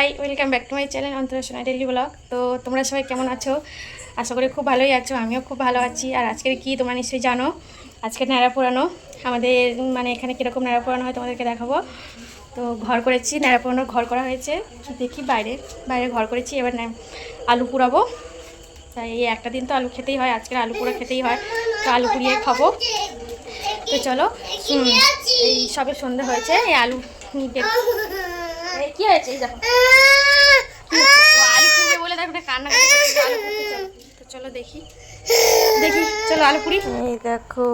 Hi welcome back to my channel অন্তরাসনা daily vlog তো তোমরা সবাই কেমন আছো? আশা করি খুব ভালোই আছো, আমিও খুব ভালো আছি। আর আজকের কি তোমরা নিশ্চয়ই জানো? আজকে ন্যাড়া পোড়ানো। আমাদের মানে এখানে কীরকম ন্যাড়া পোড়ানো হয় তোমাদেরকে দেখাবো। তো ঘর করেছি ন্যাড়া পোড়ানোর ঘর করা হয়েছে। দেখি, বাইরে বাইরে ঘর করেছি, এবার আলু পুড়াবো। তাই এই একটা দিন তো আলু খেতেই হয়, আজকের আলু পোড়া খেতেই হয়। তো আলু পুড়িয়ে খাব। তো চলো এই সবে সন্ধে হয়েছে, এই আলু কি হয়েছে? দেখো। বলে দেখো কান্না চলো। দেখি। দেখি, চলো আলু পুরি এই দেখো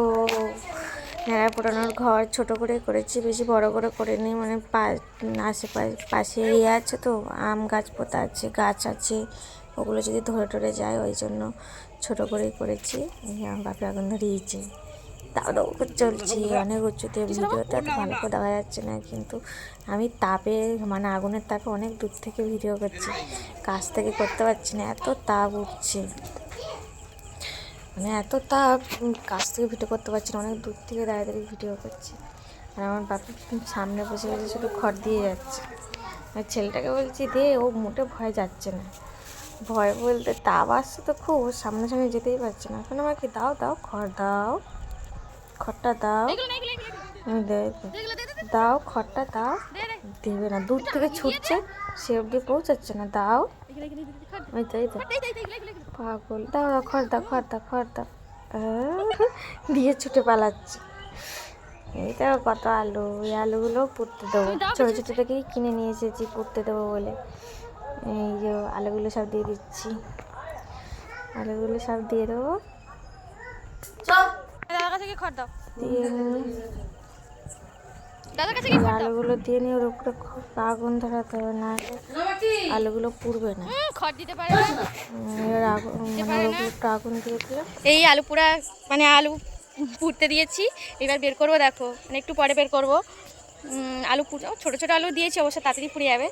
পোড়ানোর ঘর ছোট করে করেছি, বেশি বড় করে করিনি মানে আশেপাশে পাশে ইয়ে আছে তো, আম গাছ পোতা আছে, গাছ আছে, ওগুলো যদি ধরে টরে যায়, ওই জন্য ছোট করেই করেছি আমার বাপে আগুন ধরিয়েছে। তাও দাও করে চলছি অনেক উঁচুতে ভিডিওতে এত ভালো করে দেখা যাচ্ছে না কিন্তু আমি তাপে মানে আগুনের তাপে অনেক দূর থেকে ভিডিও করছি। কাছ থেকে করতে পারছি না এত তাপ উঠছে। মানে এত তাপ কাছ থেকে ভিডিও করতে পারছি না অনেক দূর থেকে দাঁড়িয়ে দাঁড়িয়ে ভিডিও করছি। আর আমার বাপি সামনে বসে বসে শুধু খড় দিয়ে যাচ্ছে। আর ছেলেটাকে বলছি দে ও মোটে ভয় যাচ্ছে না। ভয় বলতে তাপ আসছে তো খুব সামনে সামনে যেতেই পারছে না। এখন আমাকে দাও দাও খড় দাও। খড়টা দাও। দাও খড়টা দাও। দেবে না দূর থেকে ছুটছে সে অবধি পৌঁছাচ্ছে না দাও। ওই তো তো পাগল। দাও দাও খড় দাও খড় দাও খড় দাও। দিয়ে ছুটে পালাচ্ছে। এই দেখো কত আলু এই আলুগুলো পুড়তে দেবো। ছোটো ছোটো থেকেই কিনে নিয়ে এসেছি পুড়তে দেবো বলে। এই যে আলুগুলো সব দিয়ে দিচ্ছি। আলুগুলো সব দিয়ে দেবো। দাদার কাছে গিয়ে খড় দাও। দাদার কাছে এই আলুগুলো দিয়ে নিয়ে ওর উপরে আগুন ধরাতে হবে না আলুগুলো পুড়বে না। খড় দিতে পারে না। এবার আগুন মানে আগুন দিয়ে দিলে এই আলু পোড়া মানে আলু পুড়তে দিয়েছি। এবার বের করব দেখো। মানে একটু পরে বের করব। আলু পুড়ো ছোটো ছোটো আলু দিয়েছি অবশ্য তাড়াতাড়ি পুড়ে যাবে।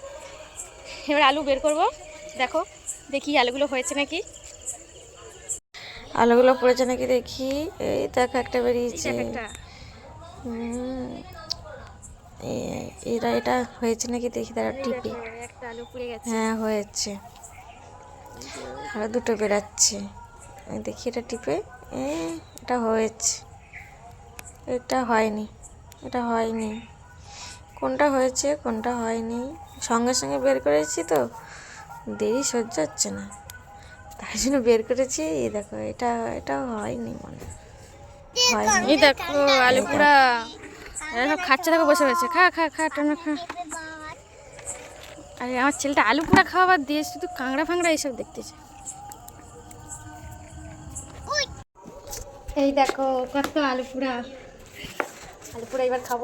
এবার আলু বের করব। দেখো দেখি আলুগুলো হয়েছে নাকি। আলুগুলো পড়েছে নাকি দেখি? এই দেখো একটা বেরিয়েছে। এরা এটা হয়েছে নাকি দেখি তারা টিপে। হ্যাঁ হয়েছে। আরও দুটো বেরাচ্ছে। দেখি এটা টিপে। এটা হয়েছে। এটা হয়নি এটা হয়নি। কোনটা হয়েছে কোনটা হয়নি? সঙ্গে সঙ্গে বের করেছি তো। দেরি সহ্য হচ্ছে না। তাই জন্য বের করেছি। এই দেখো, এটা এটা হয়নি মনে হয়। হয়নি। এই দেখো, আলু পোড়া। এরা খাচ্ছে, দেখো বসে বসে। খা খা খা টানা খা। আরে, আমার ছেলেটা আলু পোড়া খাওয়াবার দিয়ে শুধু কাঁকড়া ফাংড়া এইসব দেখতেছে। এই দেখো, কত আলু পোড়া। আলু পোড়া এবার খাব।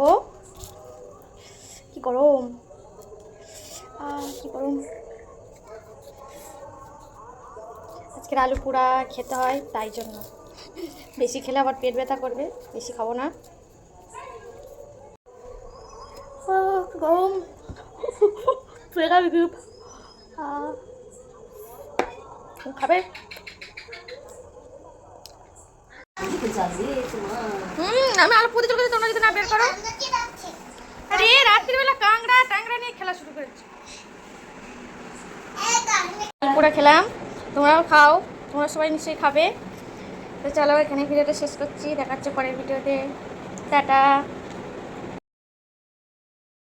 কি গরম। কি গরম। আজকের আলু পোড়া খেতে হয় তাই জন্য। বেশি খেলে আবার পেট ব্যথা করবে বেশি খাব না। গরম। পুড়ে যাবে খাবে? হুম আমি আলু পুঁতে চলে তোমরা যদি না বের করো। আরে রাত্রিবেলা কাংড়া টাংড়া নিয়ে খেলা শুরু করেছে। পুরো খেলাম। তোমরাও খাও, তোমরা সবাই নিশ্চয়ই খাবে। তো চলো এখানে ভিডিওটা শেষ করছি, দেখাচ্ছে পরের ভিডিওতে। টাটা।